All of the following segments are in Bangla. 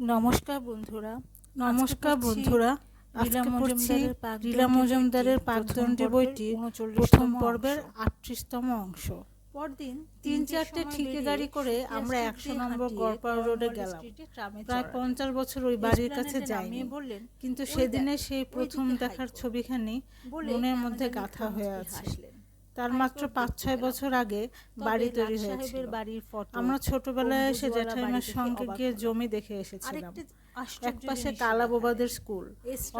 নমস্কার বন্ধুরা। নমস্কার বন্ধুরা। মজুমদারের বইটি প্রথম পর্বের আটত্রিশতম অংশ। পরদিন তিন চারটে ঠিকাদারি করে আমরা একশো নম্বর গড়পাড় রোডে গেলাম। প্রায় পঞ্চাশ বছর ওই বাড়ির কাছে যাইনি। বললেন কিন্তু সেদিনে সেই প্রথম দেখার ছবিখানি মনের মধ্যে গাথা হয়ে আসলেন তার মাত্র পাঁচ ছয় বছর আগে বাড়ি তৈরি হয়েছে আমরা ছোটবেলায় এসে জ্যাঠাইমার সঙ্গে গিয়ে জমি দেখে এসেছিলাম। এক পাশে কালাবোবাদের স্কুল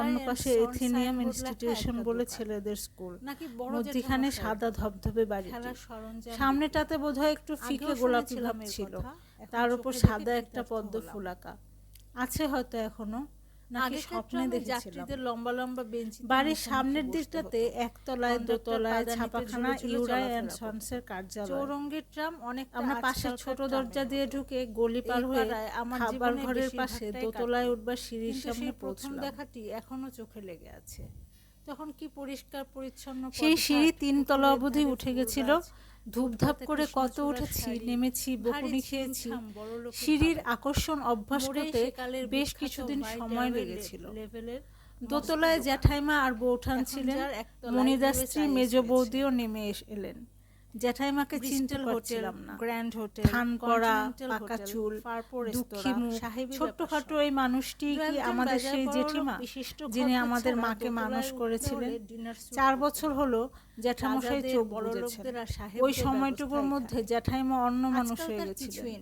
অন্য পাশে এথিনিয়াম ইনস্টিটিউশন বলে ছেলেদের স্কুল। যেখানে সাদা ধবধবে বাড়ি সামনেটাতে বোধহয় একটু ফিকে গোলাপি ভাব ছিল। তার উপর সাদা একটা পদ্ম ফুল আছে হয়তো এখনও। স্বপ্নে দেখেছিলাম। লম্বা লম্বা বেঞ্চ বাড়ির সামনের দিকটাতে একতলায় দোতলায় ছাপাখানা কার্যালয়। চৌরঙ্গের ট্রাম অনেক আমরা পাশে ছোট দরজা দিয়ে ঢুকে গলি পার হয়ে আমার খাবার ঘরের পাশে দোতলায় উঠবার সিঁড়ির সামনে প্রথম দেখাটি এখনও চোখে লেগে আছে। তখন কি পরিষ্কার পরিচ্ছন্ন সেই সিঁড়ি তিনতলা অবধি উঠে গেছিল। ধূপধাপ করে কত উঠেছি নেমেছি বকুনি খেয়েছি। সিঁড়ির আকর্ষণ অভ্যাস করতে বেশ কিছুদিন সময় লেগেছিল। দোতলায় জ্যাঠাইমা আর বউঠান ছিলেন। মনিদাস্ত্রী মেজ বৌদিও নেমে এলেন। জ্যাঠাইমাকে চিনতে পারছিলাম না। গ্র্যান্ড হোটেল থান করা পাকা চুল দুঃখী এই মানুষটি কি আমাদের সেই জেঠিমা যিনি আমাদের মাকে মানুষ করেছিলেন। চার বছর হলো জ্যাঠামশাই চোখ ওই সময়টুকুর মধ্যে জ্যাঠাইমা অন্য মানুষ হয়ে গেছিলেন।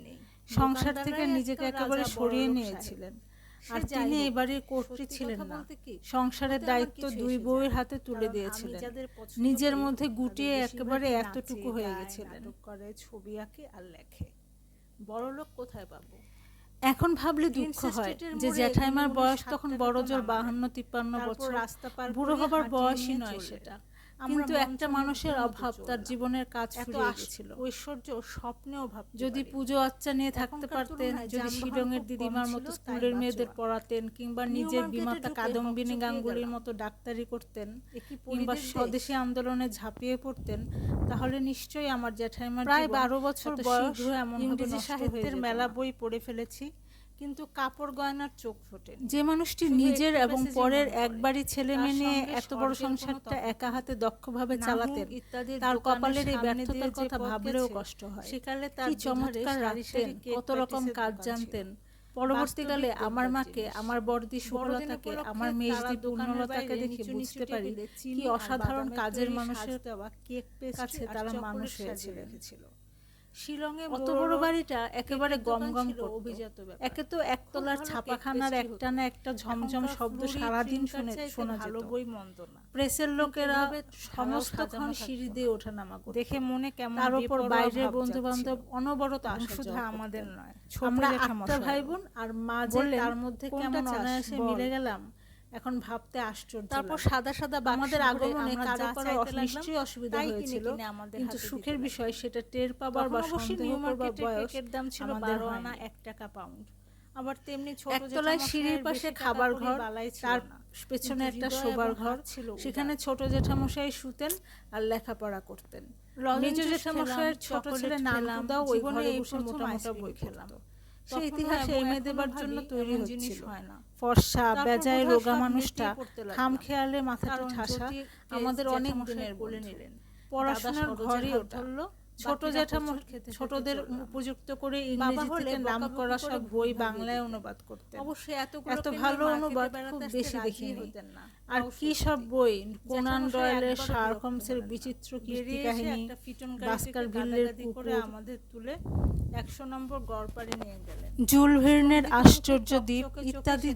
সংসার থেকে নিজেকে একেবারে সরিয়ে নিয়েছিলেন। আর তিনি এই বাড়ির কর্ত্রী ছিলেন না। সংসারের দায়িত্ব দুই বউয়ের হাতে তুলে দিয়েছিলেন। নিজের মধ্যে গুটিয়ে একেবারে এতটুকু হয়ে গেছিল করে ছবি আঁকে আর লেখে। বড়লোক কোথায় পাবো? এখন ভাবলে দুঃখ হয় যে জ্যাঠাইমার বয়স তখন বড় জোর বাহান্ন তিপ্পান্ন বছর। বুড়ো হবার বয়সই নয় সেটা। কিন্তু একটা মানুষের অভাব তার জীবনের কাজ ফুরিয়ে গেছিল। ঐশ্বর্য স্বপ্নেও ভাব যদি পুজো আচ্চা নিয়ে থাকতে পারতেন যদি শিলংয়ের দিদিমার মতো স্কুলের মেয়েদের পড়াতেন কিংবা নিজের বিমাতা কাদম্বিনী গাঙ্গুলির মতো ডাক্তারি করতেন কিংবা স্বদেশি আন্দোলনে ঝাঁপিয়ে পড়তেন তাহলে নিশ্চয়ই আমার জ্যাঠাইমার প্রায় বারো বছর বয়স এমন ইংরেজি সাহিত্যের মেলা বই পড়ে ফেলেছি। কিন্তু কাপড় গয়নার চোখ ফোটে যে মানুষটি নিজের এবং পরের একবারই ছেলে মেনে এত বড় সংসারটা একা হাতে দক্ষভাবে চালাতেন তার কপালের এই ব্যর্থতার কথা ভাবলেও কষ্ট হয়। সেকালে তার চমৎকার রাখতেন কত রকম কাজ জানতেন। পরবর্তীকালে আমার মাকে আমার বর্দি সুবলতাকে আমার মেজদি পূর্ণলতাকে দেখে বুঝতে পারি কি অসাধারণ কাজের মানুষের কাছে তারা মানুষ হয়েছিল শিলংয়ে অত বড় বাড়িটা একেবারে অভিজাত একে তো একতলার ছাপাখানার একটা না একটা ঝমঝম শব্দ সারাদিন শুনে শোনা যেত। বই মন্দ না। প্রেসের লোকেরা সিঁড়ি দিয়ে ওঠানামা করত। দেখে মনে কেমন তার উপর বাইরের বন্ধু বান্ধব অনবরত শুধু আমাদের নয়। আমরা ভাই বোন আর মা যে তার মধ্যে কেমন অনায়াসে মিলে গেলাম? এখন ভাবতে আশ্চর্য তারপর সাদা সাদা আমাদের আগমনে কারও কারও নিশ্চয়ই অসুবিধা হয়েছিল। কিন্তু সুখের বিষয় সেটা টের পাবার বা সন্দেহ করবার বয়স দাম ছিল বারো আনা 1 টাকা পাউন্ড আবার তেমনি ছোট একতলায় সিঁড়ির পাশে খাবার ঘর তার পেছনে একটা শোবার ঘর ছিল সেখানে ছোট জেঠামশাই শুতেন আর লেখাপড়া করতেন। মেজ জেঠামশাইয়ের ছোট ছেলে নাম ওই ঘরে বসে মোটা মোটা বই খেলাম। সেই ইতিহাসে এই দেবার জন্য তৈরি জিনিস হয় না। ফর্সা বেজায় রোগা মানুষটা খাম খামখেয়ালে মাথাটা ঠাসা। আমাদের অনেক দিনের বলে নিলেন। পড়াশোনার ঘরে ওঠা ছোট ছোটদের উপযুক্ত করে ইংরেজি থেকে নাম করা সব বই বাংলায় অনুবাদ করতেন। অবশ্যই এত ভালো অনুবাদ খুব বেশি আর কি সব বই? কোনান ডয়েলের বিচিত্র কীর্তি কাহিনী বাস্কার কুকুর। আমাদের তুলে একশো নম্বর গড়পাড়ে নিয়ে গেলেন। জুল আশ্চর্য দ্বীপ ইত্যাদি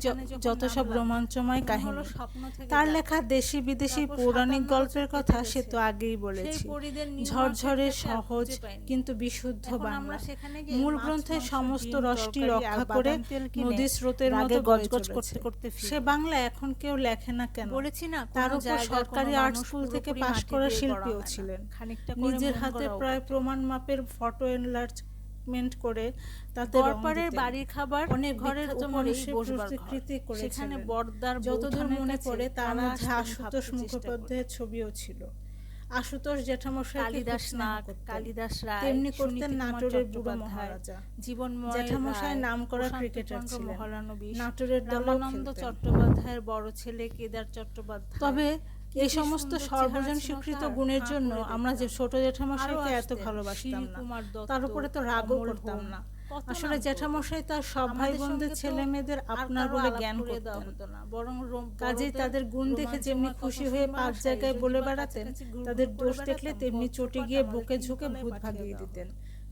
যত সব রোমাঞ্চময় কাহিনী। তার লেখা দেশি বিদেশি পৌরাণিক গল্পের কথা সে তো আগেই বলেছি। ঝরঝরে সহজ কিন্তু বিশুদ্ধ বাংলা। মূল গ্রন্থের সমস্ত রসটি রক্ষা করে নদী স্রোতের মতো গজগজ করতে করতে সে বাংলা এখন কেউ লেখে না কেন? বলেছি না তার উপর সরকারি আর্ট স্কুল থেকে পাশ করা শিল্পীও ছিলেন। নিজের হাতে প্রায় প্রমাণ মাপের ফটো এনলার্জ করে তাতে বাড়ির খাবার অনেক ঘরের উপকৃতি সেখানে বর্দার যতদূর মনে পড়ে তার মধ্যে আশুতোষ মুখোপাধ্যায়ের ছবিও ছিল। আশুতোষ জ্যাঠামশাই কালিদাস নাগ কালিদাস রায় তেমনি করতেন নাটোরের বুড়ো মহারাজা। জীবনময় জ্যাঠামশাই রায়, নাম করা ক্রিকেটার ছিলেন। নাটোরের দলেও রামানন্দ চট্টোপাধ্যায়ের বড় ছেলে কেদার চট্টোপাধ্যায়। তবে এই সমস্ত সর্বজন স্বীকৃত গুণের জন্য আমরা যে ছোট জ্যাঠামশাইকে আরও এত ভালোবাসতাম না। তার উপরে তো রাগও করতাম না। আসলে জ্যাঠামশাই তার সব ভাই বোনদের ছেলে মেয়েদের আপনার বলে জ্ঞান করে দেওয়া করতেন। হতো না। বরং কাজে কাজেই তাদের গুণ দেখে যেমনি খুশি হয়ে পাঁচ জায়গায় বলে বেড়াতেন তাদের দোষ দেখলে তেমনি চটে গিয়ে বুকে ঝুঁকে ভূত ভাগিয়ে দিতেন।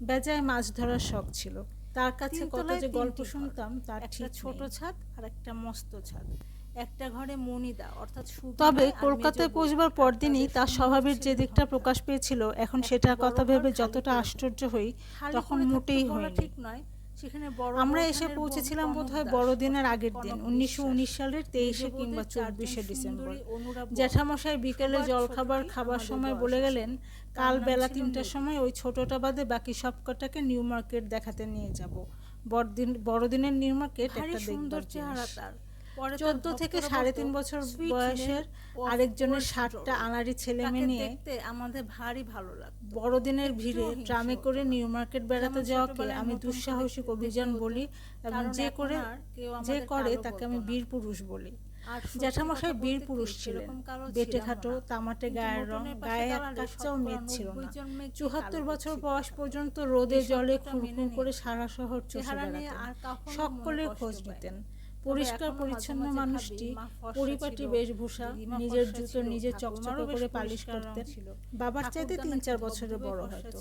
বেজায় মাছ ধরার শখ ছিল। তার কাছে কত যে গল্প শুনতাম তার ঠিক ছোট ছাদ আর একটা মস্ত ছাদ। একটা ঘরে মনিদা অর্থাৎ তবে কলকাতায় পৌঁছবার পরদিনই তার স্বভাবের যে দিকটা প্রকাশ পেয়েছিল এখন সেটার কথা ভেবে যতটা আশ্চর্য হই তখন মোটেই হয়নি। ঠিক নয়। সেখানে বড় আমরা এসে পৌঁছেছিলাম বোধহয় বড়দিনের আগের দিন উনিশশো উনিশ সালের তেইশে কিংবা চব্বিশে ডিসেম্বর। জ্যাঠামশাই বিকেলে জলখাবার খাবার সময় বলে গেলেন কাল বেলা তিনটার সময় ওই ছোটটা বাদে বাকি সব কটাকে নিউ মার্কেট দেখাতে নিয়ে যাব। বড়দিন বড়দিনের নিউ মার্কেট একটা সুন্দর চেহারা তার। চোদ্দ থেকে সাড়ে তিন বছর বয়সের আরেকজনের story." আনাড়ি ছেলে মেয়ে। নিয়ে দেখতে আমাদের ভারী ভালো লাগতো। বড়দিনের ভিড়ে ট্রামে করে নিউ মার্কেট বেড়াতে যাওয়াকে আমি দুঃসাহসিক অভিযান বলি এবং যে করে যে করে তাকে আমি বীর পুরুষ বলি। জ্যাঠামশাই বীর পুরুষ ছিলেন। বেটে খাটো তামাটে গায়ের রং গায়ে এক কাচ্চাও মেদ ছিল না। 90 জন মেয়ে কি চুহাত্তর বছর বয়স পর্যন্ত রোদে জলে শব্দটা করে সারা শহর চষে বেড়াতেন। আর সকলে খোঁজ নিতেন। পরিষ্কার পরিচ্ছন্ন মানুষটি পরিপাটি বেশভূষা নিজের জুতো নিজে চকচকে করে পালিশ করতেন। বাবার চাইতে তিন চার বছরের বড় হয়তো।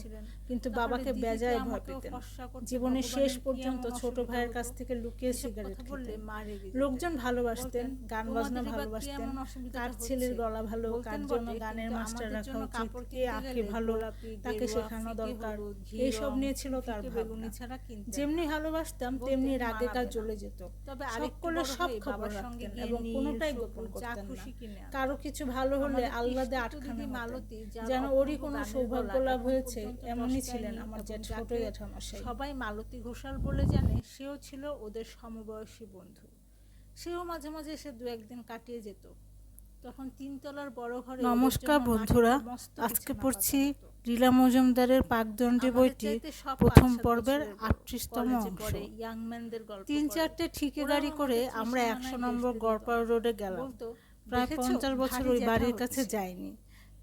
কিন্তু বাবাকে বেজায় ভয় পেতেন। জীবনের শেষ পর্যন্ত ছোট ভাইয়ের কাছ থেকে লুকিয়ে সিগারেট খেতেন। লোকজন ভালোবাসতেন গান বাজনা ভালোবাসতেন কার ছেলের গলা ভালো কার জন্য গানের মাস্টার রাখা উচিত কে আঁকে ভালো তাকে শেখানো দরকার এইসব রং, নিয়ে ছিল তার ভাবনা। যেমনি ভালোবাসতাম তেমনি রাগে কাজ। চলে যেত তবে সব খবর সঙ্গে রাখতেন এবং কোনোটাই গোপন করতেন না। কারও কিছু ভালো হলে আল্লাদে ইষ্টপ্রতিনিধি আটখানা মালতী, যেন ওরই কোনো সৌভাগ্য লাভ হয়েছে এমনই ছিলেন আমার যে ছোট জ্যাঠামশাই সবাই মালতী ঘোষাল বলে জানে সেও ছিল ওদের সমবয়সী বন্ধু। সেও মাঝে মাঝে এসে দু একদিন কাটিয়ে যেত। তখন তিনতলার বড় ঘরে নমস্কার বন্ধুরা মস্ত আজকে পড়ছি। লীলা মজুমদারের পাকদণ্ডী বইটি প্রথম পর্বের। আটত্রিশতম অংশ তিন চারটে ঠিকাদারি করে আমরা একশো নম্বর। গড়পাড় রোডে গেলাম প্রায় "দেখেছ? পঞ্চাশ বছর ওই বাড়ির কাছে যায়নি যাইনি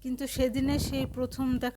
কিন্তু সেদিনে সেই প্রথম দেখা